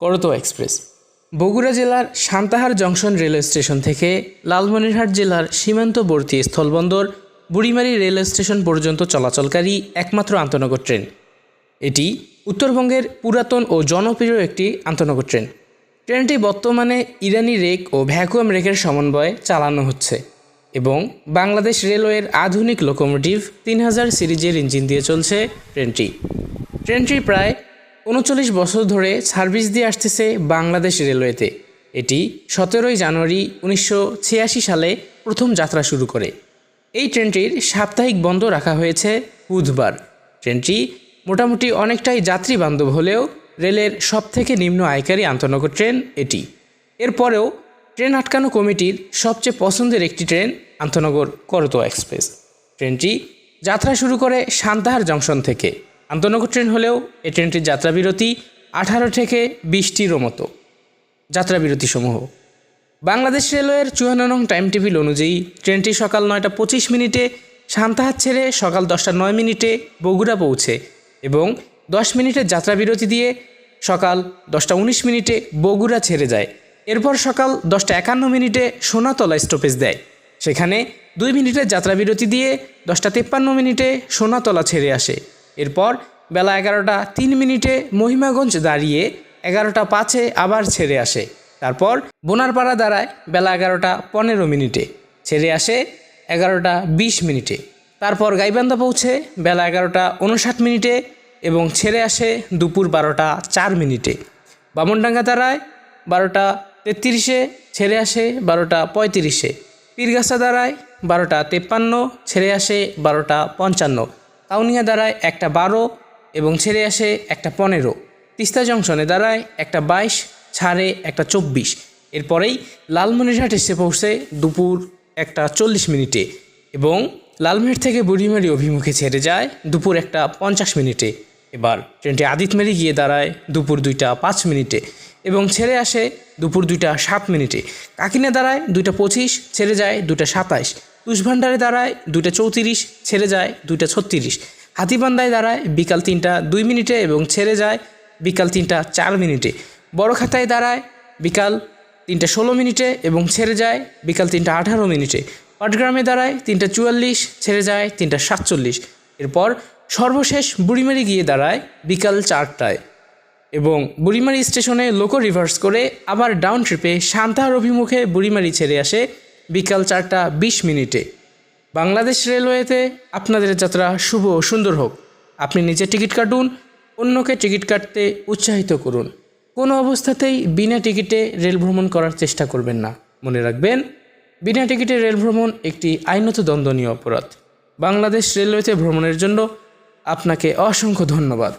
করতো এক্সপ্রেস। বগুড়া জেলার Santahar junction railway station থেকে লালমনিরহাট জেলার সীমান্তবর্তী স্থলবন্দর বুড়িমারি রেলওয়ে স্টেশন পর্যন্ত চলাচলকারী একমাত্র আন্তনগর ট্রেন। এটি উত্তরবঙ্গের পুরাতন ও জনপ্রিয় একটি আন্তনগর ট্রেন। ট্রেনটি বর্তমানে ইরানি রেক ও ভ্যাকুয়াম রেকের সমন্বয়ে চালানো হচ্ছে এবং বাংলাদেশ রেলওয়ের আধুনিক লোকোমোটিভ তিন হাজার সিরিজের ইঞ্জিন দিয়ে চলছে ট্রেনটি। ট্রেনটি প্রায় উনচল্লিশ বছর ধরে সার্ভিস দিয়ে আসতেছে বাংলাদেশ রেলওয়েতে। এটি সতেরোই জানুয়ারি উনিশশো ছিয়াশি সালে প্রথম যাত্রা শুরু করে। এই ট্রেনটির সাপ্তাহিক বন্ধ রাখা হয়েছে বুধবার। ট্রেনটি মোটামুটি অনেকটাই যাত্রী বান্ধব হলেও রেলের সবথেকে নিম্ন আয়কারী আন্তনগর ট্রেন এটি। এরপরেও ট্রেন আটকানো কমিটির সবচেয়ে পছন্দের একটি ট্রেন আন্তনগর করতো এক্সপ্রেস। ট্রেনটি যাত্রা শুরু করে সান্তাহার জংশন থেকে। আন্তনগর ট্রেন হলেও এই ট্রেনটির যাত্রাবিরতি আঠারো থেকে বিশটিরও মতো। যাত্রাবিরতিসমূহ। বাংলাদেশ রেলওয়ের চুয়ান্ন নং টাইম টেবিল অনুযায়ী ট্রেনটি সকাল নয়টা পঁচিশ মিনিটে সান্তাহার ছেড়ে সকাল দশটা নয় মিনিটে বগুড়া পৌঁছে এবং দশ মিনিটের যাত্রাবিরতি দিয়ে সকাল দশটা উনিশ মিনিটে বগুড়া ছেড়ে যায়। এরপর সকাল দশটা একান্ন মিনিটে সোনাতলা স্টপেজ দেয়। সেখানে দুই মিনিটের যাত্রাবিরতি দিয়ে দশটা তেপ্পান্ন মিনিটে সোনাতলা ছেড়ে আসে। এরপর বেলা এগারোটা তিন মিনিটে মহিমাগঞ্জ দাঁড়িয়ে এগারোটা পাঁচে আবার ছেড়ে আসে। তারপর বোনারপাড়া দাঁড়ায় বেলা এগারোটা পনেরো মিনিটে। ছেড়ে আসে এগারোটা বিশ মিনিটে। তারপর গাইবান্ধা পৌঁছে বেলা এগারোটা উনষাট মিনিটে এবং ছেড়ে আসে দুপুর বারোটা চার মিনিটে। বামনডাঙ্গা দাঁড়ায় বারোটা তেত্রিশে, ছেড়ে আসে বারোটা পঁয়ত্রিশে। পীরগাছা দাঁড়ায় বারোটা তেপ্পান্ন, ছেড়ে আসে বারোটা পঞ্চান্ন। কাউনিয়া দাঁড়ায় একটা বারো এবং ছেড়ে আসে একটা পনেরো। তিস্তা জংশনে দাঁড়ায় একটা বাইশ, ছাড়ে একটা চব্বিশ। এরপরেই লালমনিরহাট এসে পৌঁছে দুপুর একটা চল্লিশ মিনিটে এবং লালমের থেকে বুড়িমারি অভিমুখে ছেড়ে যায় দুপুর একটা পঞ্চাশ মিনিটে। এবার ট্রেনটি আদিতমেরি গিয়ে দাঁড়ায় দুপুর দুইটা পাঁচ মিনিটে এবং ছেড়ে আসে দুপুর দুইটা সাত মিনিটে। কাকিনা দাঁড়ায় দুইটা পঁচিশ, ছেড়ে যায় দুইটা সাতাইশ। তুষভান্ডারে দাঁড়ায়, দুইটা চৌত্রিশ, ছেড়ে যায়, দুইটা ছত্রিশ। হাতিবান্দায় দাঁড়ায়, বিকাল তিনটা দুই মিনিটে এবং ছেড়ে যায়, বিকাল তিনটা চার মিনিটে। বড় খাতায় দাঁড়ায়, বিকাল তিনটা ষোলো মিনিটে এবং ছেড়ে যায়, বিকাল তিনটা আঠারো মিনিটে। পাটগ্রামে দাঁড়ায়, তিনটা চুয়াল্লিশ, ছেড়ে যায়, তিনটা সাতচল্লিশ। এরপর সর্বশেষ বুড়িমারি গিয়ে দাঁড়ায়, বিকাল চারটায়। এবং বুড়িমারি স্টেশনে লোকো রিভার্স করে আবার ডাউন ট্রিপে সান্তাহার অভিমুখে বুড়িমারি ছেড়ে আসে বিকাল চারটা বিশ মিনিটে। বাংলাদেশ রেলওয়েতে আপনাদের যাত্রা শুভ ও সুন্দর হোক। আপনি নিজে টিকিট কাটুন, অন্যকে টিকিট কাটতে উৎসাহিত করুন। কোনো অবস্থাতেই বিনা টিকিটে রেল ভ্রমণ করার চেষ্টা করবেন না। মনে রাখবেন, বিনা টিকিটে রেল ভ্রমণ একটি আইনত দণ্ডনীয় অপরাধ। বাংলাদেশ রেলওয়েতে ভ্রমণের জন্য আপনাকে অসংখ্য ধন্যবাদ।